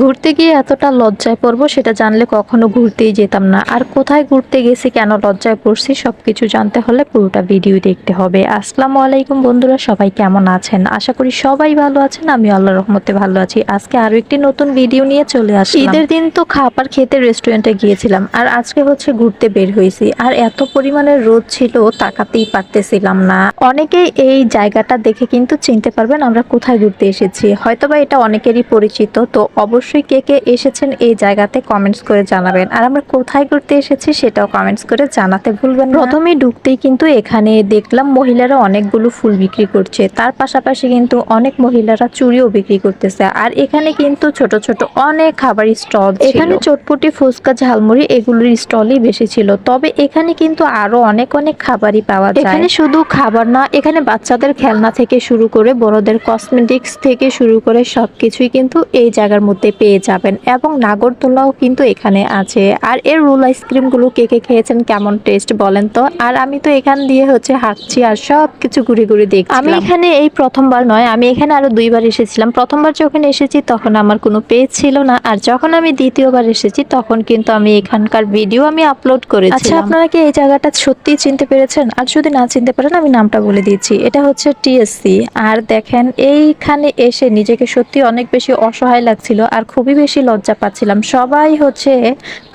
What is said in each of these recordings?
ঘুরতে গিয়ে এতটা লজ্জায় পড়ব সেটা জানলে কখনো ঘুরতেই যেতাম না। আর কোথায় ঘুরতে গেছি, কেন লজ্জায় পড়ছি, সবকিছু জানতে হলে পুরোটা ভিডিও দেখতে হবে। আসসালামু আলাইকুম বন্ধুরা, সবাই কেমন আছেন? আশা করি সবাই ভালো আছেন, আমি আল্লাহ রহমতে ভালো আছি। আজকে আরও একটি নতুন ভিডিও নিয়ে চলে আসি ঈদের দিন তো খাবার খেতে রেস্টুরেন্টে গিয়েছিলাম, আর আজকে হচ্ছে ঘুরতে বের হয়েছি। আর এত পরিমাণের রোদ ছিল, তাকাতেই পারতেছিলাম না। অনেকেই এই জায়গাটা দেখে কিন্তু চিনতে পারবেন আমরা কোথায় ঘুরতে এসেছি। হয়তোবা এটা অনেকেরই পরিচিত, তো অবশ্যই কে কে এসেছেন এই জায়গাতে কমেন্টস করে জানাবেন। আর আমরা কোথায় ঘুরতে এসেছি সেটাও কমেন্টস করে জানাতে ভুলবেন প্রথমে ঢুকতেই কিন্তু এখানে দেখলাম মহিলারা অনেকগুলো ফুল বিক্রি করছে। তার পাশাপাশি কিন্তু অনেক মহিলারা চুড়িও বিক্রি করতেছে। আর এখানে কিন্তু ছোট ছোট অনেক খাবার স্টল এখানে চটপটি ফুচকা ঝালমুড়ি এগুলোর স্টলই বেশি ছিল। তবে এখানে কিন্তু আরও অনেক অনেক খাবারই পাওয়া যায়। এখানে শুধু খাবার না এখানে বাচ্চাদের খেলনা থেকে শুরু করে বড়দের কসমেটিক্স থেকে শুরু করে সবকিছুই কিন্তু এই জায়গার মধ্যে পেয়ে যাবেন এবং নাগরদোলাও কিন্তু এখানে আছে। আর এর রোল আইসক্রিমগুলো কে কে খেয়েছেন কেমন টেস্ট বলেন তো? আর আমি তো এখান দিয়ে হচ্ছে হাঁটছি আর সব কিছু ঘুরে ঘুরে দেখছি আমি এখানে এই প্রথমবার নয় আমি এখানে আরও দুইবার এসেছিলাম। প্রথমবার যখন এসেছি তখন আমার কোনো পেজ ছিল না। আর যখন আমি দ্বিতীয়বার এসেছি তখন কিন্তু আমি এখানকার ভিডিও আমি আপলোড করেছি আচ্ছা আপনারা কি এই জায়গাটা সত্যি চিনতে পেরেছেন? আর যদি না চিনতে পারেন আমি নামটা বলে দিচ্ছি। এটা হচ্ছে টিএসসি আর দেখেন এইখানে এসে নিজেকে সত্যি অনেক বেশি অসহায় লাগছিল। আর খুবই বেশি লজ্জা পাচ্ছিলাম। সবাই হচ্ছে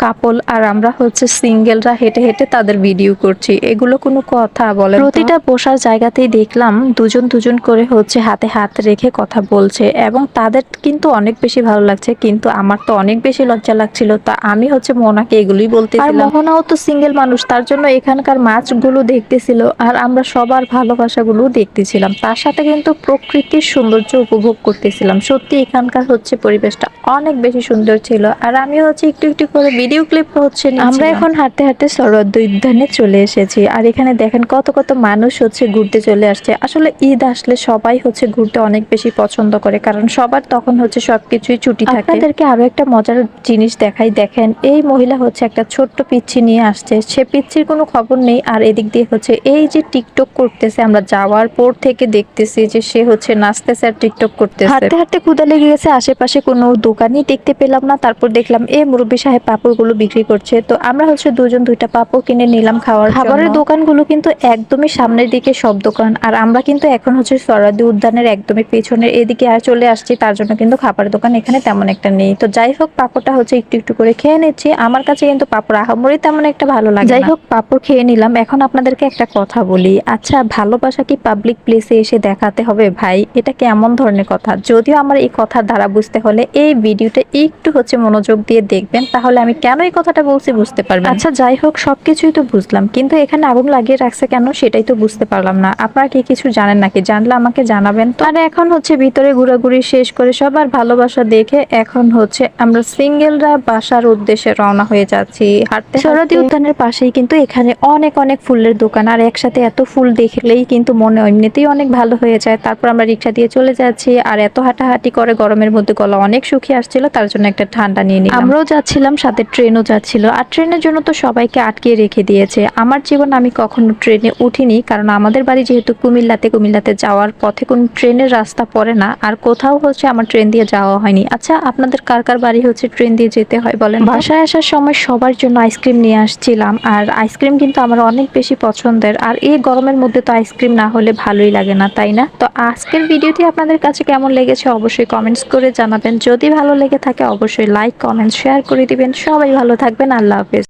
কাপল আর আমরা হচ্ছে সিঙ্গেলরা হেঁটে হেঁটে তাদের ভিডিও করছি। এগুলো কোনো কথা বলে প্রতিটা বসার জায়গাতেই দেখলাম দুজন দুজন করে হচ্ছে হাতে হাত রেখে কথা বলছে এবং তাদের কিন্তু অনেক বেশি ভালো লাগছে কিন্তু আমার তো অনেক বেশি লজ্জা লাগছিল। তা আমি হচ্ছে মোনাকে এগুলোই বলতেছিলাম। আর মোহনাও তো সিঙ্গেল মানুষ তার জন্য এখানকার মাছগুলো দেখতেছিল আর আমরা সবার ভালোবাসাগুলো দেখতেছিলাম। তার সাথে কিন্তু প্রকৃতির সৌন্দর্য উপভোগ করতেছিলাম। সত্যি এখানকার হচ্ছে পরিবেশটা অনেক বেশি সুন্দর ছিল। আর আমি হচ্ছে একটু একটু করে ভিডিও ক্লিপ হচ্ছে আমরা এখন হাঁটতে হাঁটতে সরোয়ার্দ উদ্যানে চলে এসেছি। আর এখানে দেখেন কত কত মানুষ হচ্ছে ঘুরতে চলে আসছে। আসলে ঈদ আসলে সবাই হচ্ছে ঘুরতে অনেক বেশি পছন্দ করে। কারণ সবার তখন হচ্ছে সবকিছুই ছুটি থাকে। আপনাদেরকে আরও একটা মজার জিনিস দেখাই। দেখেন এই মহিলা হচ্ছে একটা ছোট্ট পিচ্ছি নিয়ে আসছে। সে পিচ্ছির কোনো খবর নেই। আর এদিক দিয়ে হচ্ছে এই যে টিকটক করতেছে আমরা যাওয়ার পর থেকে দেখতেছি যে সে হচ্ছে নাচতেছে আর টিকটক করতেছে। হাঁটতে হাঁটতে ক্ষুদা লেগে গেছে। আশেপাশে কোনো দোকানই দেখতে পেলাম না। তারপর দেখলাম এ মুরব্বী সাহেব পাপড়গুলো বিক্রি করছে। তো আমরা হচ্ছে দুজন দুইটা পাপড় কিনে নিলাম খাওয়ার খাবারের দোকানগুলো কিন্তু একদমই সামনের দিকে সব দোকান। আর আমরা কিন্তু এখন হচ্ছে সরাদি উদ্যানের একদমই পেছনের এদিকে আর চলে আসছি। তার জন্য কিন্তু খাবারের দোকান এখানে তেমন একটা নেই। তো যাই হোক পাপড়টা হচ্ছে একটু একটু করে খেয়ে নিচ্ছি। আমার কাছে কিন্তু পাপড় আহামরি তেমন একটা ভালো লাগে যাই হোক পাপড় খেয়ে নিলাম। এখন আপনাদেরকে একটা কথা বলি। আচ্ছা ভালোবাসা কি পাবলিক প্লেসে এসে দেখাতে হবে ভাই? এটা কেমন ধরনের কথা? যদিও আমার এই কথার দ্বারা বুঝতে হলে এই ভিডিওটা একটু হচ্ছে মনোযোগ দিয়ে দেখবেন তাহলে আমি কেন এই কথাটা বলছি বুঝতে পারবেন। আচ্ছা যাই হোক সবকিছুই তো বুঝলাম কিন্তু এখানে আগুন লাগিয়ে রাখছে কেন সেটাই তো বুঝতে পারলাম না। আপনারা কি কিছু জানেন নাকি? জানলে আমাকে জানাবেন তো। আর এখন হচ্ছে ভিতরে ঘোরাঘুরি শেষ করে সবার ভালোবাসা দেখে এখন হচ্ছে আমরা সিঙ্গেলরা বাসার উদ্দেশ্যে রওনা হয়ে যাচ্ছি। হাঁটতে। সরদি উদ্যানের পাশেই কিন্তু এখানে অনেক অনেক ফুলের দোকান আর একসাথে এত ফুল দেখলেই কিন্তু মনে এমনিতেই অনেক ভালো হয়ে যায়। তারপর আমরা রিক্সা দিয়ে চলে যাচ্ছি আর এত হাঁটাহাঁটি করে গরমের মধ্যে গলা অনেক শুকিয়ে আসছিল তার জন্য একটা ঠান্ডা নিয়ে নিলাম। আমরাও যাচ্ছিলাম সাথে ট্রেনও যাচ্ছিল। আর ট্রেনের জন্য তো সবাইকে আটকে রেখে দিয়েছে। আমার জীবন আমি কখনো ট্রেনে উঠিনি কারণ আমাদের বাড়ি যেহেতু কুমিল্লাতে কুমিল্লাতে যাওয়ার পথে কোনো ট্রেনের রাস্তা পড়ে না আর কোথাও হচ্ছে আমার ট্রেন দিয়ে যাওয়া হয়নি। আচ্ছা আপনাদের কার কার বাড়ি হচ্ছে ট্রেন দিয়ে যেতে হয় বলেন বাসায় আসার সময় সবার জন্য আইসক্রিম নিয়ে আসছিলাম আর আইসক্রিম কিন্তু আমার অনেক বেশি পছন্দের আর এই গরমের মধ্যে তো আইসক্রিম না হলে ভালোই লাগে না তাই না? তো আজকের ভিডিওটি আপনাদের কাছে কেমন লেগেছে অবশ্যই কমেন্টস করে জানাবেন। যদি ভালো লেগে থাকে অবশ্যই লাইক কমেন্ট শেয়ার করে দিবেন। সবাই ভালো থাকবেন। আল্লাহ হাফেজ।